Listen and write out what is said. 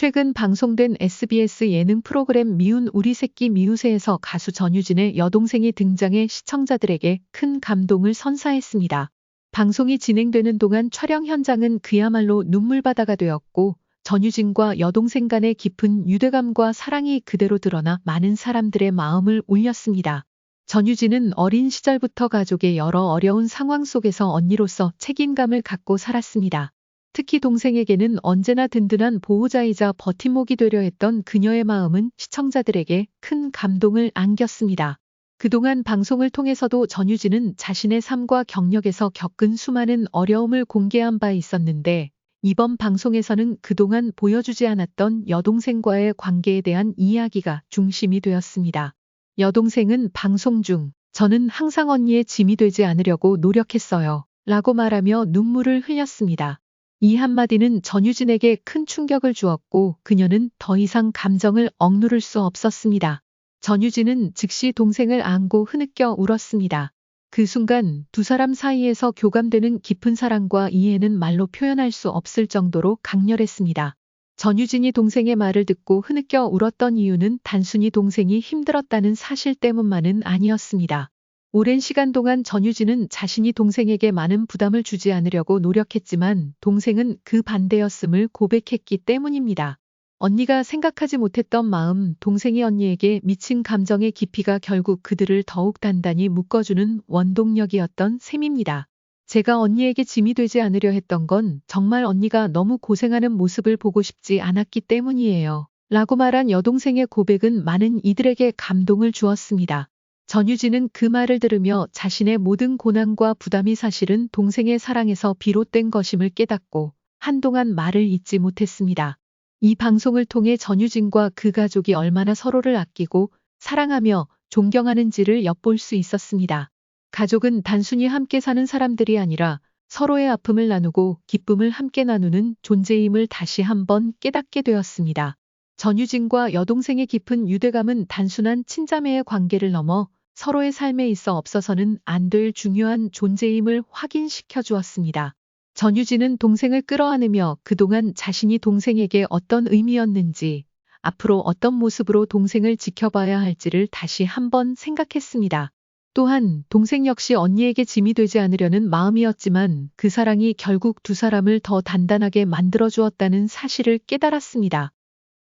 최근 방송된 SBS 예능 프로그램 미운 우리 새끼 미우새에서 가수 전유진의 여동생이 등장해 시청자들에게 큰 감동을 선사했습니다. 방송이 진행되는 동안 촬영 현장은 그야말로 눈물바다가 되었고 전유진과 여동생 간의 깊은 유대감과 사랑이 그대로 드러나 많은 사람들의 마음을 울렸습니다. 전유진은 어린 시절부터 가족의 여러 어려운 상황 속에서 언니로서 책임감을 갖고 살았습니다. 특히 동생에게는 언제나 든든한 보호자이자 버팀목이 되려 했던 그녀의 마음은 시청자들에게 큰 감동을 안겼습니다. 그동안 방송을 통해서도 전유진은 자신의 삶과 경력에서 겪은 수많은 어려움을 공개한 바 있었는데 이번 방송에서는 그동안 보여주지 않았던 여동생과의 관계에 대한 이야기가 중심이 되었습니다. 여동생은 방송 중 저는 항상 언니의 짐이 되지 않으려고 노력했어요. 라고 말하며 눈물을 흘렸습니다. 이 한마디는 전유진에게 큰 충격을 주었고 그녀는 더 이상 감정을 억누를 수 없었습니다. 전유진은 즉시 동생을 안고 흐느껴 울었습니다. 그 순간 두 사람 사이에서 교감되는 깊은 사랑과 이해는 말로 표현할 수 없을 정도로 강렬했습니다. 전유진이 동생의 말을 듣고 흐느껴 울었던 이유는 단순히 동생이 힘들었다는 사실 때문만은 아니었습니다. 오랜 시간 동안 전유진은 자신이 동생에게 많은 부담을 주지 않으려고 노력했지만 동생은 그 반대였음을 고백했기 때문입니다. 언니가 생각하지 못했던 마음, 동생이 언니에게 미친 감정의 깊이가 결국 그들을 더욱 단단히 묶어주는 원동력이었던 셈입니다. 제가 언니에게 짐이 되지 않으려 했던 건 정말 언니가 너무 고생하는 모습을 보고 싶지 않았기 때문이에요. 라고 말한 여동생의 고백은 많은 이들에게 감동을 주었습니다. 전유진은 그 말을 들으며 자신의 모든 고난과 부담이 사실은 동생의 사랑에서 비롯된 것임을 깨닫고 한동안 말을 잇지 못했습니다. 이 방송을 통해 전유진과 그 가족이 얼마나 서로를 아끼고 사랑하며 존경하는지를 엿볼 수 있었습니다. 가족은 단순히 함께 사는 사람들이 아니라 서로의 아픔을 나누고 기쁨을 함께 나누는 존재임을 다시 한번 깨닫게 되었습니다. 전유진과 여동생의 깊은 유대감은 단순한 친자매의 관계를 넘어 서로의 삶에 있어 없어서는 안 될 중요한 존재임을 확인시켜 주었습니다. 전유진은 동생을 끌어안으며 그동안 자신이 동생에게 어떤 의미였는지, 앞으로 어떤 모습으로 동생을 지켜봐야 할지를 다시 한번 생각했습니다. 또한 동생 역시 언니에게 짐이 되지 않으려는 마음이었지만 그 사랑이 결국 두 사람을 더 단단하게 만들어 주었다는 사실을 깨달았습니다.